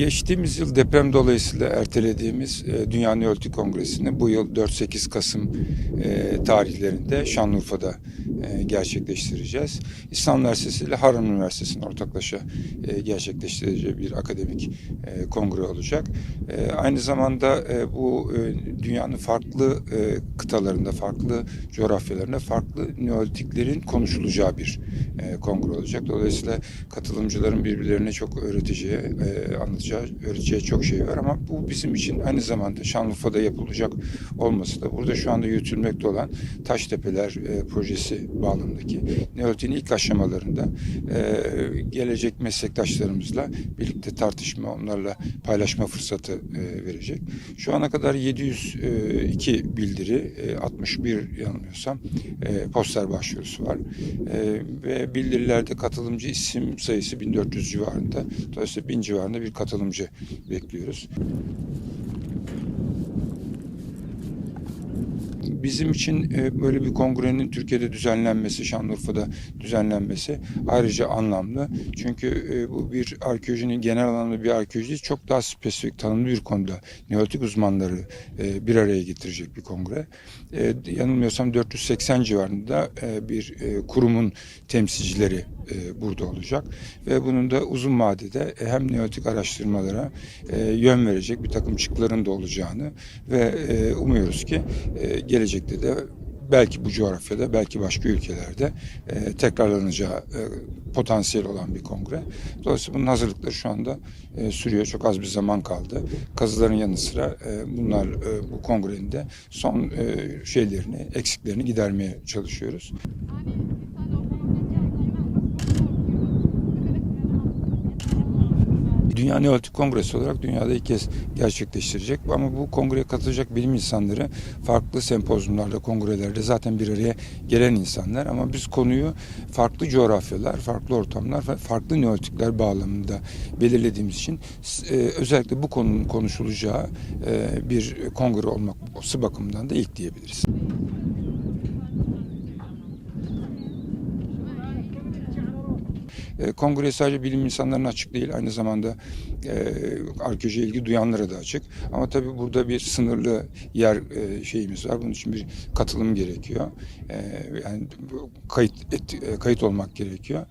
Geçtiğimiz yıl deprem dolayısıyla ertelediğimiz e, Dünya Neolitik Kongresi'ni bu yıl 4-8 Kasım e, tarihlerinde Şanlıurfa'da e, gerçekleştireceğiz. İstanbul Üniversitesi ile Harran Üniversitesi'nin ortaklaşa e, gerçekleştireceği bir akademik kongre olacak. Aynı zamanda bu dünyanın farklı kıtalarında, farklı coğrafyalarında farklı Neolitiklerin konuşulacağı bir kongre olacak. Dolayısıyla katılımcıların birbirlerine çok öğreteceği, e, anlatacağı, öğreteceği çok şey var ama bu bizim için aynı zamanda Şanlıurfa'da yapılacak olması da burada şu anda yürütülmekte olan Taştepeler e, projesi bağlamındaki Neolitik'in ilk aşamalarında e, gelecek meslektaşlarımızla birlikte tartışma, onlarla paylaşma fırsatı e, verecek. Şu ana kadar 702 bildiri, e, 61 yanılmıyorsam e, poster başvurusu var. E, ve bildirilerde katılımcı isim sayısı 1400 civarında. Dolayısıyla 1000 civarında bir katılımcı bekliyoruz. Bizim için e, böyle bir kongrenin Türkiye'de düzenlenmesi, Şanlıurfa'da düzenlenmesi ayrıca anlamlı. Çünkü e, bu bir arkeolojinin genel anlamda bir arkeoloji çok daha spesifik, tanımlı bir konuda Neolitik uzmanları e, bir araya getirecek bir kongre. Yanılmıyorsam 480 civarında bir kurumun temsilcileri burada olacak ve bunun da uzun vadede hem neolitik araştırmalara yön verecek bir takım çıktıların da olacağını ve umuyoruz ki e, gelecekte de belki bu coğrafyada belki başka ülkelerde e, tekrarlanacağı e, potansiyel olan bir kongre. Dolayısıyla bunun hazırlıkları şu anda e, sürüyor. Çok az bir zaman kaldı. Kazıların yanı sıra e, bunlar e, bu kongrenin de son e, şeylerini, eksiklerini gidermeye çalışıyoruz. Dünya Neolitik Kongresi olarak dünyada ilk kez gerçekleştirecek. Ama bu kongreye katılacak bilim insanları farklı sempozyumlarda, kongrelerde zaten bir araya gelen insanlar. Ama biz konuyu farklı coğrafyalar, farklı ortamlar ve farklı neolitikler bağlamında belirlediğimiz için e, özellikle bu konunun konuşulacağı e, bir kongre olması bakımından da ilk diyebiliriz. E, Kongre sadece bilim insanlarına açık değil, aynı zamanda e, arkeolojiye ilgi duyanlara da açık. Ama tabii burada bir sınırlı yer e, şeyimiz var. Bunun için bir katılım gerekiyor. E, yani kayıt et, e, kayıt olmak gerekiyor.